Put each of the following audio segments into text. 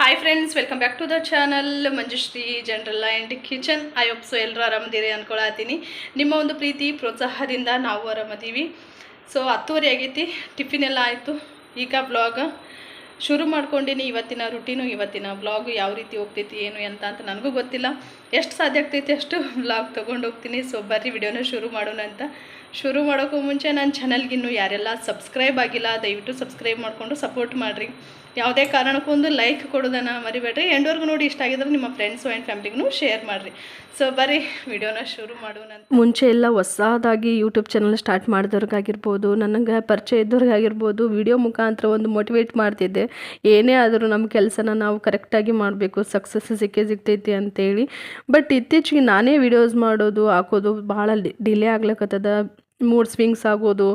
Hi friends welcome back to the channel Manjushree general and kitchen I hope so ಎಲ್ಲರೂ ಆರಾಮದಿರಿ ಅನ್ಕೊಳತ್ತೀನಿ. ನಿಮ್ಮ ಒಂದು ಪ್ರೀತಿ, ಪ್ರೋತ್ಸಾಹದಿಂದ ನಾವು ಆರಾಮದೀವಿ. ಸೊ ಹತ್ತುವರೆ ಆಗೈತಿ. ಟಿಫಿನ್ ಎಲ್ಲ ಆಯಿತು. ಈಗ ಬ್ಲಾಗ್ ಶುರು ಮಾಡ್ಕೊಂಡಿನಿ. ಇವತ್ತಿನ ರುಟೀನು ಇವತ್ತಿನ ಬ್ಲಾಗ್ ಯಾವ ರೀತಿ ಹೋಗ್ತೈತಿ, ಏನು ಅಂತ ಅಂತ ನನಗೂ ಗೊತ್ತಿಲ್ಲ. ಎಷ್ಟು ಸಾಧ್ಯ ಆಗ್ತೈತಿ ಅಷ್ಟು ಬ್ಲಾಗ್ ತೊಗೊಂಡು ಹೋಗ್ತೀನಿ. ಸೊ ಬರ್ರಿ ವಿಡಿಯೋನ ಶುರು ಮಾಡೋಣ ಅಂತ. ಶುರು ಮಾಡೋಕ್ಕೂ ಮುಂಚೆ ನನ್ನ ಚಾನಲ್ಗಿನ್ನೂ ಯಾರೆಲ್ಲ ಸಬ್ಸ್ಕ್ರೈಬ್ ಆಗಿಲ್ಲ, ದಯವಿಟ್ಟು ಸಬ್ಸ್ಕ್ರೈಬ್ ಮಾಡಿಕೊಂಡು ಸಪೋರ್ಟ್ ಮಾಡಿರಿ. ಯಾವುದೇ ಕಾರಣಕ್ಕೂ ಒಂದು ಲೈಕ್ ಕೊಡೋದನ್ನು ಮರಿಬೇಡ್ರಿ. ಎಂಡೋರ್ಗು ನೋಡಿ ಇಷ್ಟ ಆಗಿದ್ರೆ ನಿಮ್ಮ ಫ್ರೆಂಡ್ಸು ಆ್ಯಂಡ್ ಫ್ಯಾಮ್ಲಿಗೂ ಶೇರ್ ಮಾಡಿರಿ. ಸೊ ಬರೀ ವಿಡಿಯೋನ ಶುರು ಮಾಡೋಣ ಮುಂಚೆ ಎಲ್ಲ ಹೊಸದಾಗಿ ಯೂಟ್ಯೂಬ್ ಚಾನಲ್ ಸ್ಟಾರ್ಟ್ ಮಾಡಿದವ್ರಿಗಾಗಿರ್ಬೋದು, ನನಗೆ ಪರಿಚಯ ಇದ್ದವ್ರಿಗಾಗಿರ್ಬೋದು ವಿಡಿಯೋ ಮುಖಾಂತರ ಒಂದು ಮೋಟಿವೇಟ್ ಮಾಡ್ತಿದ್ದೆ. ಏನೇ ಆದರೂ ನಮ್ಮ ಕೆಲಸನ ನಾವು ಕರೆಕ್ಟಾಗಿ ಮಾಡಬೇಕು ಸಕ್ಸಸ್ ಸಿಕ್ಕೇ ಸಿಗ್ತೈತಿ ಅಂತೇಳಿ. ಬಟ್ ಇತ್ತೀಚೆಗೆ ನಾನೇ ವಿಡಿಯೋಸ್ ಮಾಡೋದು, ಹಾಕೋದು ಭಾಳ ಡಿಲೇ ಆಗ್ಲಕ್ಕತ್ತದ ಮೂಡ್ ಸ್ವಿಂಗ್ಸ್ ಆಗೋದು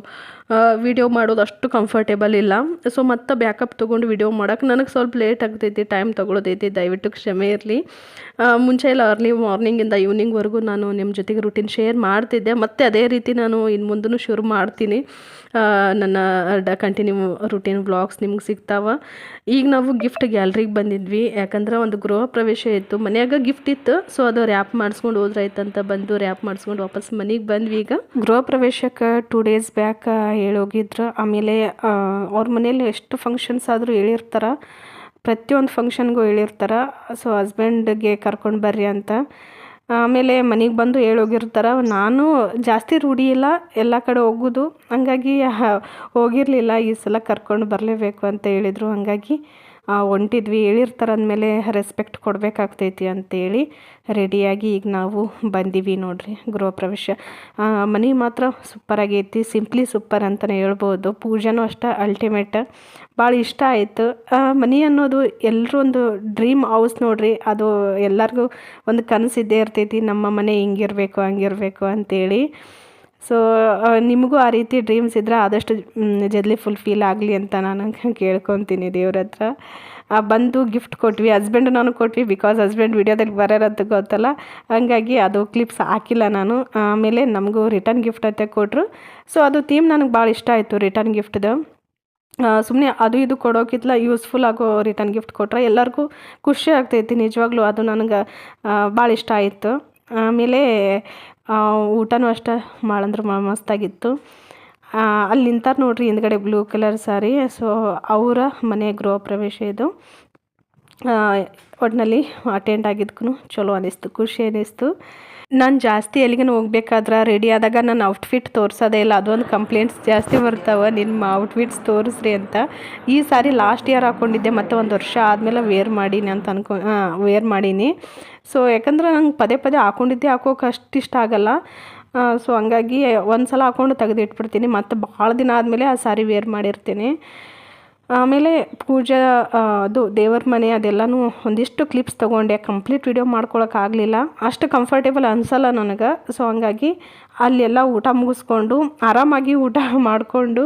ವಿಡಿಯೋ ಮಾಡೋದು ಅಷ್ಟು ಕಂಫರ್ಟೇಬಲ್ ಇಲ್ಲ. ಸೊ ಮತ್ತೆ ಬ್ಯಾಕಪ್ ತೊಗೊಂಡು ವಿಡಿಯೋ ಮಾಡೋಕೆ ನನಗೆ ಸ್ವಲ್ಪ ಲೇಟ್ ಆಗ್ತೈತಿ ಟೈಮ್ ತೊಗೊಳೋದೈತಿ, ದಯವಿಟ್ಟು ಕ್ಷಮೆ ಇರಲಿ. ಮುಂಚೆ ಎಲ್ಲ ಅರ್ಲಿ ಮಾರ್ನಿಂಗಿಂದ ಈವ್ನಿಂಗ್ವರೆಗೂ ನಾನು ನಿಮ್ಮ ಜೊತೆಗೆ ರುಟೀನ್ ಶೇರ್ ಮಾಡ್ತಿದ್ದೆ. ಮತ್ತು ಅದೇ ರೀತಿ ನಾನು ಇನ್ನು ಮುಂದೂ ಶುರು ಮಾಡ್ತೀನಿ. ನನ್ನ, ಡ ಕಂಟಿನ್ಯೂ ರುಟೀನ್ ವ್ಲಾಗ್ಸ್ ನಿಮ್ಗೆ ಸಿಗ್ತಾವ. ಈಗ ನಾವು ಗಿಫ್ಟ್ ಗ್ಯಾಲ್ರಿಗೆ ಬಂದಿದ್ವಿ. ಯಾಕಂದ್ರೆ ಒಂದು ಗೃಹ ಪ್ರವೇಶ ಇತ್ತು. ಮನೆಯಾಗ ಗಿಫ್ಟ್ ಇತ್ತು. ಸೊ ಅದು ರ್ಯಾಪ್ ಮಾಡಿಸ್ಕೊಂಡು ಅಂತ ಬಂದು ರ್ಯಾಪ್ ಮಾಡಿಸ್ಕೊಂಡು ವಾಪಸ್ ಮನೆಗೆ ಬಂದ್ವಿ ಈಗ. ಗೃಹ ಪ್ರವೇಶಕ್ಕೆ ಟೂ ಡೇಸ್ ಬ್ಯಾಕ್ ಹೇಳೋಗಿದ್ರು. ಆಮೇಲೆ ಅವ್ರ ಮನೇಲಿ ಎಷ್ಟು ಫಂಕ್ಷನ್ಸ್ ಆದರೂ ಹೇಳಿರ್ತಾರೆ. ಪ್ರತಿಯೊಂದು ಫಂಕ್ಷನ್ಗೂ ಹೇಳಿರ್ತಾರೆ. ಸೊ ಹಸ್ಬೆಂಡ್ಗೆ ಕರ್ಕೊಂಡು ಬರ್ರಿ ಅಂತ. ಆಮೇಲೆ ಮನೆಗೆ ಬಂದು ಹೇಳೋಗಿರ್ತಾರ. ನಾನು ಜಾಸ್ತಿ ರೂಢಿ ಇಲ್ಲ. ಎಲ್ಲ ಕಡೆ ಹೋಗೋದು. ಹಂಗಾಗಿ ಹೋಗಿರಲಿಲ್ಲ. ಈ ಸಲ ಕರ್ಕೊಂಡು ಬರಲೇಬೇಕು ಅಂತ ಹೇಳಿದರು. ಹಂಗಾಗಿ ಹೊಂಟಿದ್ವಿ ಹೇಳಿರ್ತಾರೆ ಅಂದಮೇಲೆ ರೆಸ್ಪೆಕ್ಟ್ ಕೊಡಬೇಕಾಗ್ತೈತಿ ಅಂತೇಳಿ ರೆಡಿಯಾಗಿ ಈಗ ನಾವು ಬಂದೀವಿ ನೋಡ್ರಿ ಗೃಹ ಪ್ರವೇಶ. ಮನೆ ಮಾತ್ರ ಸೂಪರ್ ಆಗೈತಿ ಸಿಂಪ್ಲಿ ಸೂಪರ್ ಅಂತಲೇ ಹೇಳ್ಬೋದು. ಪೂಜೆನೂ ಅಷ್ಟೇ ಅಲ್ಟಿಮೇಟ್ ಭಾಳ ಇಷ್ಟ ಆಯಿತು. ಮನೆ ಅನ್ನೋದು ಎಲ್ಲರೂ ಒಂದು ಡ್ರೀಮ್ ಹೌಸ್ ನೋಡ್ರಿ, ಅದು ಎಲ್ಲರಿಗೂ ಒಂದು ಕನಸಿದ್ದೇ ಇರ್ತೈತಿ. ನಮ್ಮ ಮನೆ ಹಿಂಗಿರಬೇಕು, ಹಂಗಿರಬೇಕು ಅಂತೇಳಿ. ಸೊ ನಿಮಗೂ ಆ ರೀತಿ ಡ್ರೀಮ್ಸ್ ಇದ್ದರೆ ಆದಷ್ಟು ಜಲ್ದಿ ಫುಲ್ಫಿಲ್ ಆಗಲಿ ಅಂತ ನಾನು ಕೇಳ್ಕೊತೀನಿ ದೇವ್ರ ಹತ್ರ. ಬಂದು ಗಿಫ್ಟ್ ಕೊಟ್ವಿ ಹಸ್ಬೆಂಡ್ ನಾನು ಕೊಟ್ವಿ ಬಿಕಾಸ್ ಹಸ್ಬೆಂಡ್ ವಿಡಿಯೋದಲ್ಲಿ ಬರೋರಂತ ಗೊತ್ತಲ್ಲ. ಹಂಗಾಗಿ ಅದು ಕ್ಲಿಪ್ಸ್ ಹಾಕಿಲ್ಲ ನಾನು. ಆಮೇಲೆ ನಮಗೂ ರಿಟರ್ನ್ ಗಿಫ್ಟ್ ಅಂತ ಕೊಟ್ಟರು ಸೊ ಅದು ಥೀಮ್ ನನಗೆ ಭಾಳ ಇಷ್ಟ ಆಯಿತು ರಿಟರ್ನ್ ಗಿಫ್ಟ್ದು ಸುಮ್ಮನೆ ಅದು ಇದು ಕೊಡೋಕ್ಕಿಂತ ಯೂಸ್ಫುಲ್ ಆಗೋ ರಿಟರ್ನ್ ಗಿಫ್ಟ್ ಕೊಟ್ಟರೆ ಎಲ್ಲರಿಗೂ ಖುಷಿ ಆಗ್ತೈತಿ ನಿಜವಾಗ್ಲೂ. ಅದು ನನಗೆ ಭಾಳ ಇಷ್ಟ ಆಯಿತು. ಆಮೇಲೆ ಊಟನೂ ಅಷ್ಟೇ ಭಾಳ ಮಸ್ತಾಗಿತ್ತು. ಅಲ್ಲಿ ನಿಂತಾರೆ ನೋಡ್ರಿ ಹಿಂದ್ಗಡೆ ಬ್ಲೂ ಕಲರ್ ಸಾರಿ ಸೊ ಅವರ ಮನೆ ಗೃಹ ಪ್ರವೇಶ ಇದು. ಒಟ್ಟಿನಲ್ಲಿ ಅಟೆಂಡ್ ಆಗಿದ್ಕೂ ಚಲೋ ಅನ್ನಿಸ್ತು ಖುಷಿ ಅನ್ನಿಸ್ತು ನಾನು ಜಾಸ್ತಿ ಎಲ್ಲಿಗೇನು ಹೋಗ್ಬೇಕಾದ್ರೆ ರೆಡಿ ಆದಾಗ ನಾನು ಔಟ್ಫಿಟ್ ತೋರಿಸೋದೇ ಇಲ್ಲ. ಅದೊಂದು ಕಂಪ್ಲೇಂಟ್ಸ್ ಜಾಸ್ತಿ ಬರ್ತಾವೆ. ನಿಮ್ಮ ಔಟ್ಫಿಟ್ಸ್ ತೋರಿಸ್ರಿ ಅಂತ. ಈ ಸಾರಿ ಲಾಸ್ಟ್ ಇಯರ್ ಹಾಕ್ಕೊಂಡಿದ್ದೆ ಮತ್ತು ಒಂದು ವರ್ಷ ಆದಮೇಲೆ ವೇರ್ ಮಾಡೀನಿ ಅಂತ ಅನ್ಕೊ ವೇರ್ ಮಾಡೀನಿ. ಸೊ ಯಾಕಂದ್ರೆ ನಂಗೆ ಪದೇ ಪದೇ ಹಾಕ್ಕೊಂಡಿದ್ದೆ ಹಾಕೋಕೆ ಅಷ್ಟು ಇಷ್ಟ ಆಗಲ್ಲ ಸೊ ಹಂಗಾಗಿ ಒಂದು ಸಲ ಹಾಕ್ಕೊಂಡು ತೆಗೆದಿಟ್ಬಿಡ್ತೀನಿ. ಮತ್ತು ಭಾಳ ದಿನ ಆದಮೇಲೆ ಆ ಸಾರಿ ವೇರ್ ಮಾಡಿರ್ತೀನಿ. ಆಮೇಲೆ ಪೂಜಾ ಅದು ದೇವರ ಮನೆ ಅದೆಲ್ಲನೂ ಒಂದಿಷ್ಟು ಕ್ಲಿಪ್ಸ್ ತೊಗೊಂಡೆ. ಕಂಪ್ಲೀಟ್ ವಿಡಿಯೋ ಮಾಡ್ಕೊಳಕ್ಕಾಗಲಿಲ್ಲ ಅಷ್ಟು ಕಂಫರ್ಟೇಬಲ್ ಅನಿಸಲ್ಲ ನನಗೆ. ಸೊ ಹಂಗಾಗಿ ಅಲ್ಲೆಲ್ಲ ಊಟ ಮುಗಿಸ್ಕೊಂಡು, ಆರಾಮಾಗಿ ಊಟ ಮಾಡಿಕೊಂಡು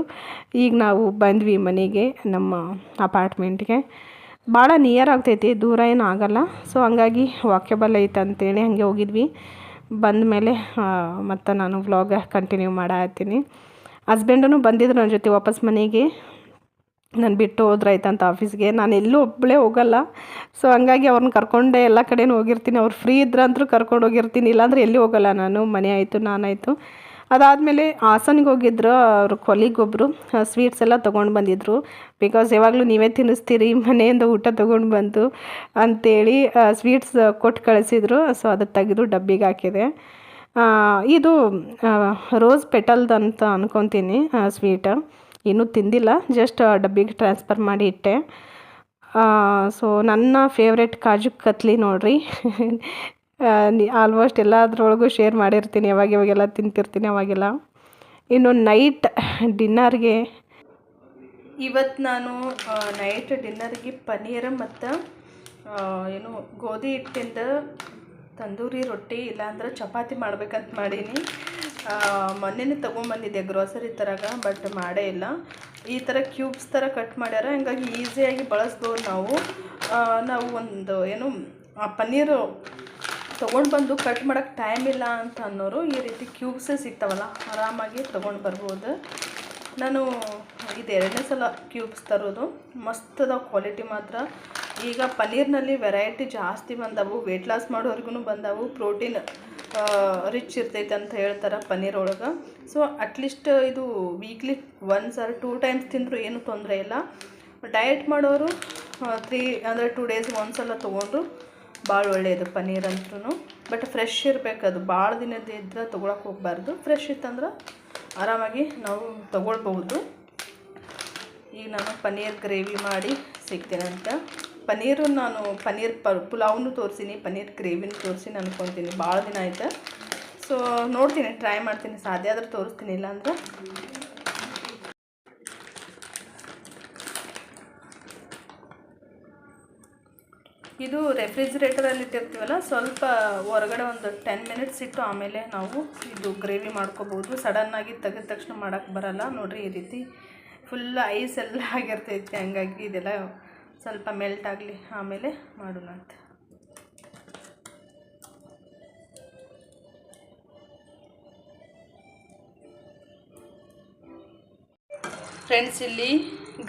ಈಗ ನಾವು ಬಂದ್ವಿ ಮನೆಗೆ, ನಮ್ಮ ಅಪಾರ್ಟ್ಮೆಂಟ್ಗೆ ಭಾಳ ನಿಯರ್ ಆಗ್ತೈತಿ, ದೂರ ಏನು ಆಗೋಲ್ಲ. ಸೊ ಹಂಗಾಗಿ ವಾಕ್ಯಬಲ್ ಐತೆ ಅಂತೇಳಿ ಹಂಗೆ ಹೋಗಿದ್ವಿ. ಬಂದ ಮೇಲೆ ಮತ್ತು ನಾನು ವ್ಲಾಗ ಕಂಟಿನ್ಯೂ ಮಾಡತ್ತೀನಿ. ಹಸ್ಬೆಂಡೂ ಬಂದಿದ್ರು ನನ್ನ ಜೊತೆ ವಾಪಸ್ ಮನೆಗೆ. ನಾನು ಬಿಟ್ಟು ಹೋದ್ರಾಯ್ತಂತ ಆಫೀಸ್ಗೆ ನಾನು ಎಲ್ಲೂ ಒಬ್ಬಳೇ ಹೋಗಲ್ಲ. ಸೊ ಹಂಗಾಗಿ ಅವ್ರನ್ನ ಕರ್ಕೊಂಡೆ ಎಲ್ಲ ಕಡೆನೂ ಹೋಗಿರ್ತೀನಿ. ಅವ್ರು ಫ್ರೀ ಇದ್ರಂತೂ ಕರ್ಕೊಂಡು ಹೋಗಿರ್ತೀನಿ. ಇಲ್ಲಾಂದ್ರೆ ಎಲ್ಲಿ ಹೋಗಲ್ಲ ನಾನು. ಮನೆ ಆಯಿತು ನಾನಾಯಿತು ಅದಾದಮೇಲೆ ಹಾಸನಿಗೆ ಹೋಗಿದ್ರು ಅವ್ರ ಕೊಲಿಗೊಬ್ಬರು ಸ್ವೀಟ್ಸ್ ಎಲ್ಲ ತೊಗೊಂಡು ಬಂದಿದ್ರು. ಬಿಕಾಸ್ ಯಾವಾಗಲೂ ನೀವೇ ತಿನ್ನಿಸ್ತೀರಿ, ಮನೆಯಿಂದ ಊಟ ತೊಗೊಂಡು ಬಂದು ಅಂಥೇಳಿ ಸ್ವೀಟ್ಸ್ ಕೊಟ್ಟು ಕಳಿಸಿದ್ರು. ಸೊ ಅದು ತೆಗೆದು ಡಬ್ಬಿಗೆ ಹಾಕಿದೆ. ಇದು ರೋಸ್ ಪೆಟಲ್ದಂತ ಅನ್ಕೊತೀನಿ ಸ್ವೀಟ್ ಇನ್ನೂ ತಿಂದಿಲ್ಲ ಜಸ್ಟ್ ಡಬ್ಬಿಗೆ ಟ್ರಾನ್ಸ್ಫರ್ ಮಾಡಿ ಇಟ್ಟೆ. ಸೊ ನನ್ನ ಫೇವ್ರೆಟ್ ಕಾಜು ಕತ್ಲಿ ನೋಡ್ರಿ. ಆಲ್ಮೋಸ್ಟ್ ಎಲ್ಲದ್ರೊಳಗೂ ಶೇರ್ ಮಾಡಿರ್ತೀನಿ, ಯಾವಾಗ ಇವಾಗೆಲ್ಲ ತಿಂತಿರ್ತೀನಿ ಅವಾಗೆಲ್ಲ. ಇನ್ನು ನೈಟ್ ಡಿನ್ನರ್ಗೆ ಇವತ್ತು ನಾನು ನೈಟ್ ಡಿನ್ನರ್ಗೆ ಪನ್ನೀರ್ ಮತ್ತು ಏನು ಗೋಧಿ ಹಿಟ್ಟಿಂದ ತಂದೂರಿ ರೊಟ್ಟಿ ಇಲ್ಲಾಂದ್ರೆ ಚಪಾತಿ ಮಾಡ್ಬೇಕಂತ ಮಾಡೀನಿ. ಮೊನ್ನೆನೇ ತೊಗೊಂಬಂದಿದ್ದೆ ಗ್ರೋಸರಿ ಥರಾಗ ಬಟ್ ಮಾಡೇ ಇಲ್ಲ. ಈ ಥರ ಕ್ಯೂಬ್ಸ್ ಥರ ಕಟ್ ಮಾಡ್ಯಾರ, ಹಂಗಾಗಿ ಈಸಿಯಾಗಿ ಬಳಸ್ಬೋದು ನಾವು. ನಾವು ಒಂದು ಏನು ಪನ್ನೀರು ತೊಗೊಂಡು ಬಂದು ಕಟ್ ಮಾಡೋಕ್ಕೆ ಟೈಮ್ ಇಲ್ಲ ಅಂತ ಅನ್ನೋರು ಈ ರೀತಿ ಕ್ಯೂಬ್ಸೇ ಸಿಗ್ತಾವಲ್ಲ, ಆರಾಮಾಗಿ ತೊಗೊಂಡು ಬರ್ಬೋದು. ನಾನು ಇದು ಎರಡನೇ ಸಲ ಕ್ಯೂಬ್ಸ್ ತರೋದು. ಮಸ್ತ್ ಅದಾವ ಕ್ವಾಲಿಟಿ ಮಾತ್ರ. ಈಗ ಪನ್ನೀರ್ನಲ್ಲಿ ವೆರೈಟಿ ಜಾಸ್ತಿ ಬಂದವು ವೆಯ್ಟ್ ಲಾಸ್ ಮಾಡೋರಿಗೂ ಬಂದವು ಪ್ರೋಟೀನ್ ರಿಚ್ ಇರ್ತೈತೆ ಅಂತ ಹೇಳ್ತಾರೆ ಪನ್ನೀರ್ ಒಳಗೆ. ಸೊ ಅಟ್ಲೀಸ್ಟ್ ಇದು weekly once or two times ತಿಂದರೂ ಏನೂ ತೊಂದರೆ ಇಲ್ಲ. ಡಯಟ್ ಮಾಡೋರು ತ್ರೀ ಅಂದರೆ ಟೂ ಡೇಸ್ ಒಂದ್ಸಲ ತೊಗೊಂಡ್ರು ಭಾಳ ಒಳ್ಳೆಯದು ಪನ್ನೀರ್ ಅಂತೂ ಬಟ್ ಫ್ರೆಶ್ ಇರಬೇಕು ಅದು. ಭಾಳ ದಿನದ ಇದ್ರೆ ತೊಗೊಳಕ್ಕೆ ಹೋಗಬಾರ್ದು. ಫ್ರೆಶ್ ಇತ್ತಂದ್ರೆ ಆರಾಮಾಗಿ ನಾವು ತೊಗೊಳ್ಬಹುದು. ಈಗ ನಾನು ಪನ್ನೀರ್ ಗ್ರೇವಿ ಮಾಡಿ ಸಿಗ್ತೇನೆ ಪನ್ನೀರು ನಾನು ಪನ್ನೀರ್ ಪ ಪುಲಾವ್ನು ತೋರಿಸಿನಿ, ಪನ್ನೀರ್ ಗ್ರೇವಿನೂ ತೋರಿಸಿನಿ ಅನ್ಕೊತೀನಿ, ಭಾಳ ದಿನ ಆಯಿತು. ಸೊ ನೋಡ್ತೀನಿ ಟ್ರೈ ಮಾಡ್ತೀನಿ, ಸಾಧ್ಯ ಆದ್ರೆ ತೋರಿಸ್ತೀನಿ, ಇಲ್ಲಾಂದ್ರೆ. ಇದು ರೆಫ್ರಿಜಿರೇಟರಲ್ಲಿ ಇಟ್ಟಿರ್ತೀವಲ್ಲ, ಸ್ವಲ್ಪ ಹೊರಗಡೆ ಒಂದು ಟೆನ್ ಮಿನಿಟ್ಸ್ ಇಟ್ಟು ಆಮೇಲೆ ನಾವು ಇದು ಗ್ರೇವಿ ಮಾಡ್ಕೋಬೋದು. ಸಡನ್ನಾಗಿ ತೆಗೆದ ತಕ್ಷಣ ಮಾಡೋಕ್ಕೆ ಬರಲ್ಲ. ನೋಡಿರಿ, ಈ ರೀತಿ ಫುಲ್ ಐಸ್ ಎಲ್ಲ ಆಗಿರ್ತೈತಿ, ಹಂಗಾಗಿ ಇದೆಲ್ಲ ಸ್ವಲ್ಪ ಮೆಲ್ಟ್ ಆಗಲಿ, ಆಮೇಲೆ ಮಾಡೋಣ ಅಂತ. ಫ್ರೆಂಡ್ಸ್ ಇಲ್ಲಿ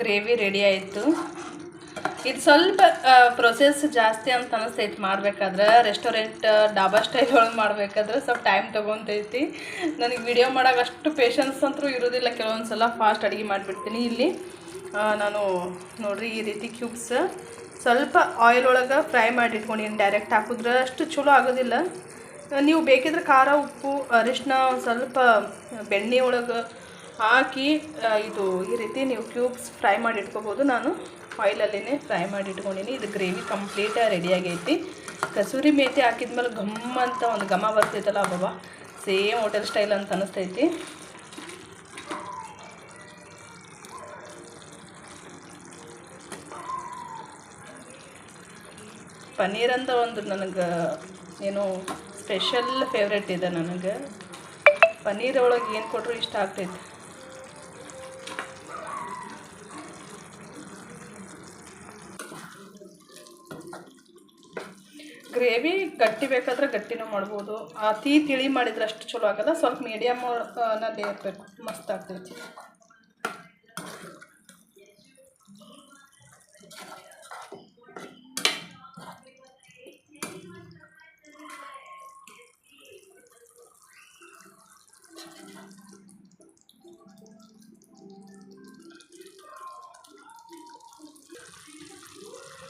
ಗ್ರೇವಿ ರೆಡಿ ಆಯಿತು. ಇದು ಸ್ವಲ್ಪ ಪ್ರೊಸೆಸ್ ಜಾಸ್ತಿ ಅಂತ ಅನಿಸ್ತೈತಿ. ಮಾಡಬೇಕಾದ್ರೆ ರೆಸ್ಟೋರೆಂಟ್ ಡಾಬಾ ಸ್ಟೈಲ್ ಒಳಗೆ ಮಾಡಬೇಕಾದ್ರೆ ಸ್ವಲ್ಪ ಟೈಮ್ ತೊಗೊತೈತಿ. ನನಗೆ ವಿಡಿಯೋ ಮಾಡೋಕೆ ಅಷ್ಟು ಪೇಷನ್ಸ್ ಅಂತೂ ಇರೋದಿಲ್ಲ. ಕೆಲವೊಂದು ಸಲ ಫಾಸ್ಟ್ ಅಡುಗೆ ಮಾಡಿಬಿಡ್ತೀನಿ. ಇಲ್ಲಿ ನಾನು ನೋಡ್ರಿ ಈ ರೀತಿ ಕ್ಯೂಬ್ಸ್ ಸ್ವಲ್ಪ ಆಯಿಲ್ ಒಳಗೆ ಫ್ರೈ ಮಾಡಿ ಇಟ್ಕೊಂಡಿನಿ ಡೈರೆಕ್ಟ್ ಹಾಕಿದ್ರೆ ಅಷ್ಟು ಚಲೋ ಆಗೋದಿಲ್ಲ. ನೀವು ಬೇಕಿದ್ರೆ ಖಾರ, ಉಪ್ಪು ಅರಿಶಿನ ಸ್ವಲ್ಪ ಬೆಣ್ಣೆ ಒಳಗೆ ಹಾಕಿ ಇದು ಈ ರೀತಿ ನೀವು ಕ್ಯೂಬ್ಸ್ ಫ್ರೈ ಮಾಡಿ ಇಟ್ಕೋಬೋದು ನಾನು ಆಯಿಲಲ್ಲೇ ಫ್ರೈ ಮಾಡಿ ಇಟ್ಕೊಂಡಿನಿ ಇದು ಗ್ರೇವಿ ಕಂಪ್ಲೀಟಾಗಿ ರೆಡಿ ಆಗೈತಿ. ಕಸೂರಿ ಮೇಥಿ ಹಾಕಿದ್ಮೇಲೆ ಘಮ್ ಅಂತ ಒಂದು ಘಮ ಬರ್ತೈತಲ್ಲ ಅಬ್ಬಬ್ಬ. ಸೇಮ್ ಹೋಟೆಲ್ ಸ್ಟೈಲ್ ಅಂತ ಅನಿಸ್ತೈತಿ. ಪನ್ನೀರ್ ಅಂತ ಒಂದು ನನಗೆ ಏನು ಸ್ಪೆಷಲ್ ಫೇವ್ರೆಟ್ ಇದೆ ನನಗೆ. ಪನ್ನೀರ್ ಒಳಗೆ ಏನು ಕೊಟ್ಟರು ಇಷ್ಟ ಆಗ್ತೈತಿ. ಗ್ರೇವಿ ಗಟ್ಟಿ ಬೇಕಾದ್ರೆ ಗಟ್ಟಿನೂ ಮಾಡ್ಬೋದು. ಅತಿ ತಿಳಿ ಮಾಡಿದ್ರೆ ಅಷ್ಟು ಚಲೋ ಆಗಲ್ಲ, ಸ್ವಲ್ಪ ಮೀಡಿಯಮ್ನಲ್ಲಿ ಇರಬೇಕು. ಮಸ್ತ್ ಆಗ್ತೈತಿ.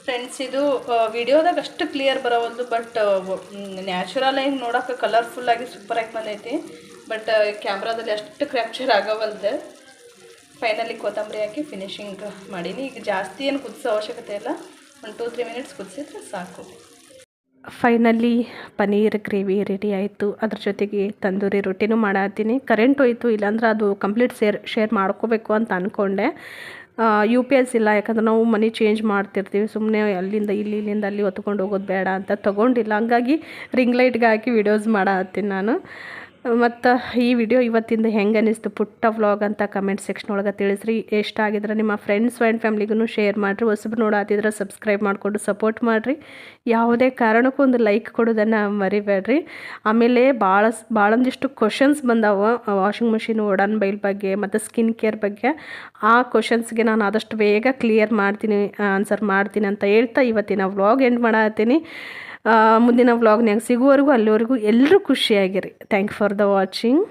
ಫ್ರೆಂಡ್ಸ್, ಇದು ವಿಡಿಯೋದಾಗ ಅಷ್ಟು ಕ್ಲಿಯರ್ ಬರೋವಲ್ದು ಬಟ್ ನ್ಯಾಚುರಲ್ ಆಗಿ ನೋಡೋಕೆ ಕಲರ್ಫುಲ್ಲಾಗಿ ಸೂಪರಾಗಿ ಬಂದೈತಿ. ಬಟ್ ಕ್ಯಾಮ್ರಾದಲ್ಲಿ ಅಷ್ಟು ಕ್ಯಾಪ್ಚರ್ ಆಗೋವಲ್ದು ಫೈನಲಿ ಕೊತ್ತಂಬರಿ ಹಾಕಿ ಫಿನಿಶಿಂಗ್ ಮಾಡೀನಿ. ಈಗ ಜಾಸ್ತಿ ಏನು ಕುದಿಸೋ ಅವಶ್ಯಕತೆ ಇಲ್ಲ. ಒಂದು ಟೂ ತ್ರೀ ಮಿನಿಟ್ಸ್ ಕುದಿಸಿದ್ರೆ ಸಾಕು. ಫೈನಲಿ ಪನ್ನೀರ್ ಗ್ರೇವಿ ರೆಡಿ ಆಯಿತು. ಅದ್ರ ಜೊತೆಗೆ ತಂದೂರಿ ರೊಟ್ಟಿನೂ ಮಾಡತ್ತೀನಿ. ಕರೆಂಟ್ ಹೋಯ್ತು, ಇಲ್ಲಾಂದ್ರೆ ಅದು ಕಂಪ್ಲೀಟ್ ಸೇರ್ ಶೇರ್ ಮಾಡ್ಕೋಬೇಕು ಅಂತ ಅಂದ್ಕೊಂಡೆ ಯು ಪಿ ಎಸ್ ಇಲ್ಲ, ಯಾಕಂದ್ರೆ ನಾವು ಮನಿ ಚೇಂಜ್ ಮಾಡ್ತಿರ್ತೀವಿ ಸುಮ್ಮನೆ ಅಲ್ಲಿಂದ ಇಲ್ಲಿ ಇಲ್ಲಿಂದ ಅಲ್ಲಿ ಹೊತ್ಕೊಂಡು ಹೋಗೋದು ಬೇಡ ಅಂತ ತೊಗೊಂಡಿಲ್ಲ. ಹಂಗಾಗಿ ರಿಂಗ್ ಲೈಟ್ಗೆ ಹಾಕಿ ವಿಡಿಯೋಸ್ ಮಾಡತ್ತೀನಿ ನಾನು. ಮತ್ತು ಈ ವಿಡಿಯೋ ಇವತ್ತಿಂದ ಹೆಂಗೆ ಅನ್ನಿಸ್ತು ಪುಟ್ಟ ವ್ಲಾಗ್ ಅಂತ ಕಮೆಂಟ್ ಸೆಕ್ಷನ್ ಒಳಗೆ ತಿಳಿಸ್ರಿ. ಎಷ್ಟು ಆಗಿದ್ರೆ ನಿಮ್ಮ ಫ್ರೆಂಡ್ಸ್ ಆ್ಯಂಡ್ ಫ್ಯಾಮ್ಲಿಗೂ ಶೇರ್ ಮಾಡಿರಿ. ಹೊಸಬ್ರು ನೋಡಾತಿದ್ರೆ ಸಬ್ಸ್ಕ್ರೈಬ್ ಮಾಡಿಕೊಂಡು ಸಪೋರ್ಟ್ ಮಾಡಿರಿ. ಯಾವುದೇ ಕಾರಣಕ್ಕೂ ಒಂದು ಲೈಕ್ ಕೊಡೋದನ್ನು ಮರಿಬೇಡ್ರಿ. ಆಮೇಲೆ ಭಾಳ ಭಾಳೊಂದಿಷ್ಟು ಕ್ವಶನ್ಸ್ ಬಂದಾವ. ವಾಷಿಂಗ್ ಮಿಷಿನ್ ಓಡಾನ್ ಬೈಲ್ ಬಗ್ಗೆ ಮತ್ತು ಸ್ಕಿನ್ ಕೇರ್ ಬಗ್ಗೆ. ಆ ಕ್ವಶನ್ಸ್ಗೆ ನಾನು ಆದಷ್ಟು ಬೇಗ ಕ್ಲಿಯರ್ ಮಾಡ್ತೀನಿ ಆನ್ಸರ್ ಮಾಡ್ತೀನಿ ಅಂತ ಹೇಳ್ತಾ ಇವತ್ತಿನ ವ್ಲಾಗ್ ಎಂಡ್ ಮಾಡತ್ತೀನಿ ಮುಂದಿನ ವ್ಲಾಗ್ನಾಗ ಸಿಗುವವರೆಗೂ ಅಲ್ಲಿವರೆಗೂ ಎಲ್ಲರೂ ಖುಷಿಯಾಗಿರಿ. Thank for the watching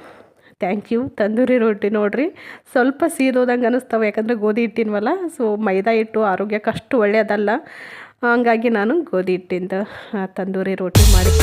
thank you tandoori ರೊಟ್ಟಿ ನೋಡ್ರಿ. ಸ್ವಲ್ಪ ಸೀದೋದಂಗೆ ಅನ್ನಿಸ್ತಾವೆ ಯಾಕಂದರೆ ಗೋಧಿ ಹಿಟ್ಟಿನವಲ್ಲ ಸೊ ಮೈದಾ ಹಿಟ್ಟು ಆರೋಗ್ಯಕ್ಕೆ ಅಷ್ಟು ಒಳ್ಳೆಯದಲ್ಲ ಹಂಗಾಗಿ ನಾನು ಗೋಧಿ ಹಿಟ್ಟಿಂದ ತಂದೂರಿ ರೊಟ್ಟಿ ಮಾಡಿ.